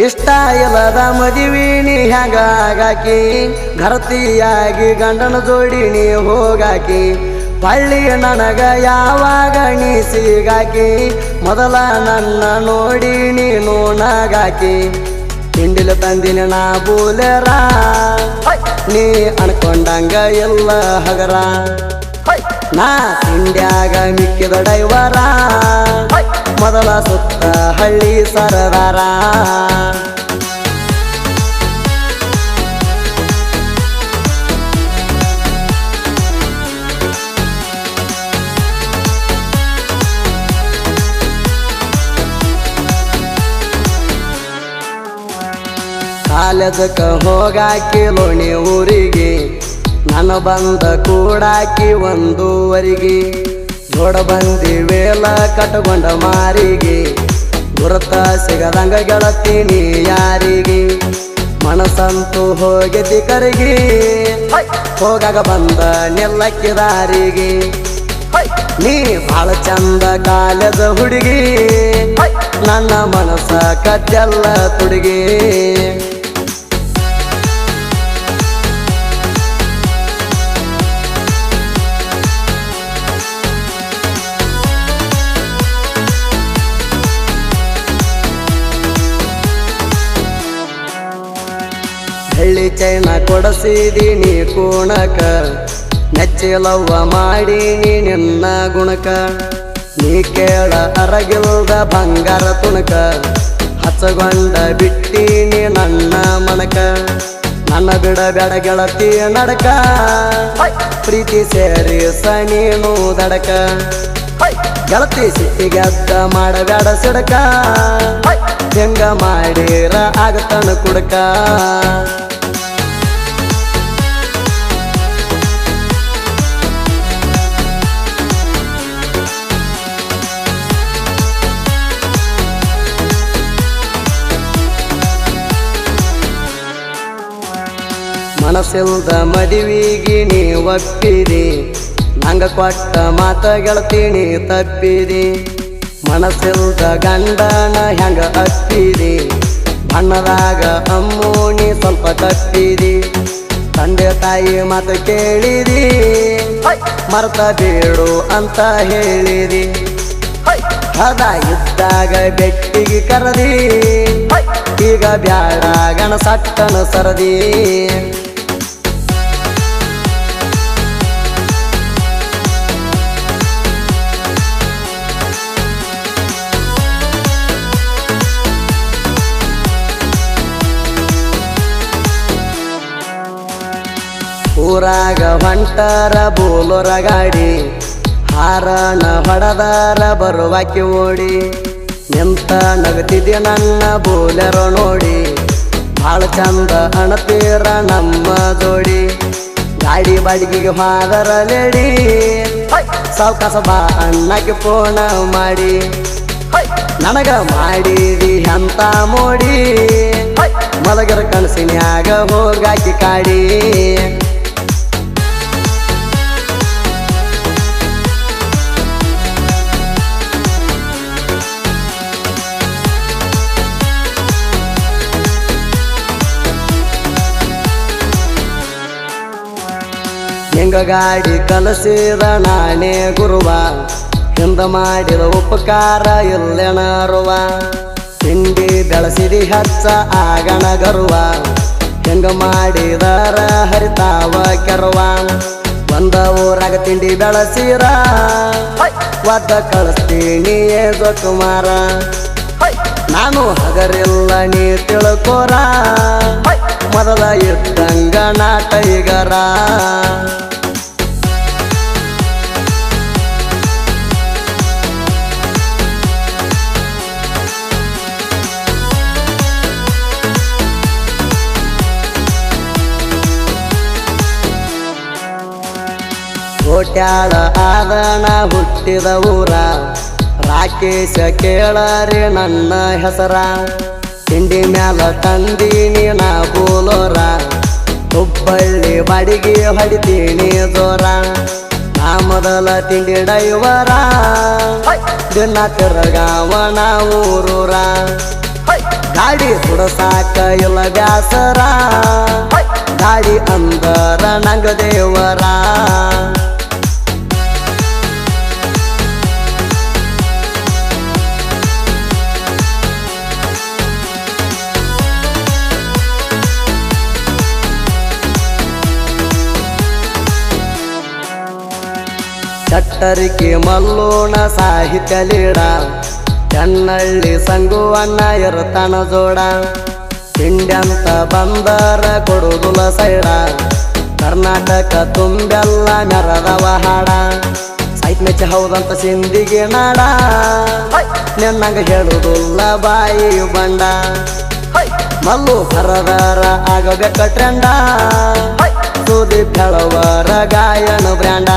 ಇಷ್ಟ ಇಲ್ಲದ ಮದುವೀಣಿ ನೀ ಹೆಂಗಾಗಾಕಿ? ಘರತಿಯಾಗಿ ಗಂಡನ ಜೋಡಿ ನೀ ಹೋಗಾಕಿ? ಪಳ್ಳಿ ನನಗ ಯಾವಾಗ ನೀ ಸಿಗಾಕಿ? ಮೊದಲ ನನ್ನ ನೋಡಿ ನೀನು ನಗಾಕಿ. ತಿಂಡಿಲ ತಂದಿನ ನಾ ಬೂಲರ. ನೀ ಅನ್ಕೊಂಡಂಗ ಎಲ್ಲ ಹಗರ. ನಾ ಹಿಂಡ್ಯಾಗ ಮಿಕ್ಕಿದ ಡೈವರ. ಮೊದಲ ಸುತ್ತ ಹಳ್ಳಿ ಸರದಾರ. ಕಾಲೇಜಕ್ಕೆ ಹೋಗಾಕಿ ಲೋಣಿ ಊರಿಗೆ ನಾನು ಬಂದ ಕೂಡಾಕಿ ಒಂದೂವರೆಗೆ. ನೋಡ ಬಂದಿ ವೇಲ ಕಟ್ಕೊಂಡ ಮಾರಿಗೆ. ಗುರುತ ಸಿಗದಂಗ ಗೆಳತೀನಿ ಯಾರಿಗೆ? ಮನಸ್ಸಂತೂ ಹೋಗಿದ್ದಿ ಕರಿಗೆ. ಹೋಗಾಗ ಬಂದ ನೆಲ್ಲಕ್ಕೆ ದಾರಿಗೆ ನೀ ಬಾಳ ಚಂದ ಕಾಲದ ಹುಡುಗಿ. ನನ್ನ ಮನಸ್ಸ ಕದ್ದೆಲ್ಲ ತುಡುಗಿ. ಚೈನ ಕೊಡಸಿದೀನಿ ಕೋಣಕ. ನೆಚ್ಚಿಲವ್ವ ಮಾಡೀನಿ ನಿನ್ನ ಗುಣಕ. ನೀ ಕೇಳ ಅರಗಿಲ್ದ ಬಂಗಾರ ತುಣಕ. ಹಚ್ಚಗೊಂಡ ಬಿಟ್ಟೀನಿ ನನ್ನ ಮನಕ ನನ್ನ ಬಿಡ ಬೆಡ ಗೆಳತಿ ನಡಕ. ಪ್ರೀತಿ ಸೇರಿ ಸನೀನು ದಡಕ ಗೆಳತಿ ಸಿಟ್ಟಿಗೆದ್ದ ಮಾಡಬೇಡ ಸಿಡಕ. ಹೆಂಗ ಮಾಡಿರ ಆಗತನ ಕುಡಕ. ಮನಸ್ಸಿಲ್ದ ಮದುವಿಗೆ ನೀ ಒಪ್ಪಿರಿ. ನಂಗ ಕೊಟ್ಟ ಮಾತ ಗೆಳತೀನಿ ತಪ್ಪಿರಿ. ಮನಸ್ಸಿಲ್ದ ಗಂಡನ ಹೆಂಗ ಅಪ್ಪಿರಿ. ಬಣ್ಣದಾಗ ಅಮ್ಮೋನಿ ಸ್ವಲ್ಪ ತಪ್ಪಿರಿ. ತಂದೆ ತಾಯಿ ಮಾತು ಕೇಳಿರಿ. ಮರ್ತ ಬೇಡು ಅಂತ ಹೇಳಿರಿ. ಹದ ಇದ್ದಾಗ ಬೆಟ್ಟಿಗೆ ಕರದಿ. ಈಗ ಬ್ಯಾಡ ಗಣ ಸಟ್ಟನ ಸರದಿ. ಊರಾಗ ಹೊಂಟಾರ ಬೋಲೋರ ಗಾಡಿ ಹಾರಣ ಹೊಡದಾರ ಬರುವಾಕಿ ಓಡಿ. ನಿಂತ ನಗತಿದೆ ನನ್ನ ಬೋಲರ ನೋಡಿ, ಭಾಳ ಚಂದ ಅಣತೀರ ನಮ್ಮ ಜೋಡಿ. ಗಾಡಿ ಬಾಡಿಗೆಗೆ ಹಾದರ ಲೇಡಿ ಸಾವ್ಕಾಸ ಬಾ ಅಣ್ಣಕ್ಕೆ ಫೋನ ಮಾಡಿ. ನನಗ ಮಾಡಿದಿ ಅಂತ ಮೋಡಿ. ಮಲಗರ ಕನಸಿನ್ಯಾಗ ಹೋಗಾಕಿ ಕಾಡಿ. ಹೆಂಗ ಗಾಡಿ ಕಲಸಿದ ನಾನೇ ಗುರುವ. ಹಿಂದ ಮಾಡಿದ ಉಪಕಾರ ಇಲ್ಲೆಣರುವ ತಿಂಡಿ ಬೆಳಸಿರಿ ಹಚ್ಚ ಆಗಣ ಗರುವ. ಹೆಂಗ ಮಾಡಿದರ ಹರಿತಾವ ಕೆರುವ. ಒಂದ ಊರಾಗ ತಿಂಡಿ ಬೆಳಸಿರ. ಒದ್ದ ಕಳಿಸ್ತೀನಿ ಕುಮಾರ ನಾನು ಹಗರಿಲ್ಲ ನೀ ತಿಳ್ಕೋರ. ಮೊದಲ ಇದ್ದಂಗ ನಾಟೈಗರ ಕೋಟ್ಯಾಳ ಆದಣ ಹುಟ್ಟಿದ ಊರ. ರಾಕೇಶ ಕೇಳರಿ ನನ್ನ ಹೆಸರ. ತಿಂಡಿ ಮ್ಯಾಲ ತಂದೀನಿ ನಾ ಬೋಲೋರ. ಹುಬ್ಬಳ್ಳಿ ಬಾಡಿಗೆ ಹೊಡಿತೀನಿ ಜೋರ. ನಾ ಮೊದಲ ತಿಂಡಿ ಡೈವರ. ದಿನ ತಿರುಗಾವಣ ಊರೂರ. ಗಾಡಿ ಸುಡಸಾಕ ಇಲ್ಲ ಬ್ಯಾಸರ. ಗಾಡಿ ಅಂದರ ನಂಗ ದೇವರ. ಚಟ್ಟರಿಕೆ ಮಲ್ಲೋಣ ಸಾಹಿತ್ಯ ಲೀಡ. ಕನ್ನಳ್ಳಿ ಸಂಗುವನ್ನ ಇರ್ತಾನ ಜೋಡ. ತಿಂಡ್ಯಂತ ಬಂದರ ಕೊಡುಗುಲ ಸೈಡ. ಕರ್ನಾಟಕ ತುಂಬೆಲ್ಲ ಮೆರದವ ಹಾಡ. ಸಾಹಿತ್ಯ ಮೆಚ್ಚ ಹೌದಂತ ಸಿಂದಿಗೆ ನಾಡ. ನಿನ್ನಂಗ ಹೇಳುದುಲ್ಲ ಬಾಯಿ ಬಂಡ. ಮಲ್ಲು ಬರದಾರ ಆಗಬೇಕ ಟ್ರೆಂಡ. ಸುದೀಪ್ ಹೇಳುವರ ಗಾಯನ ಬ್ರ್ಯಾಂಡ.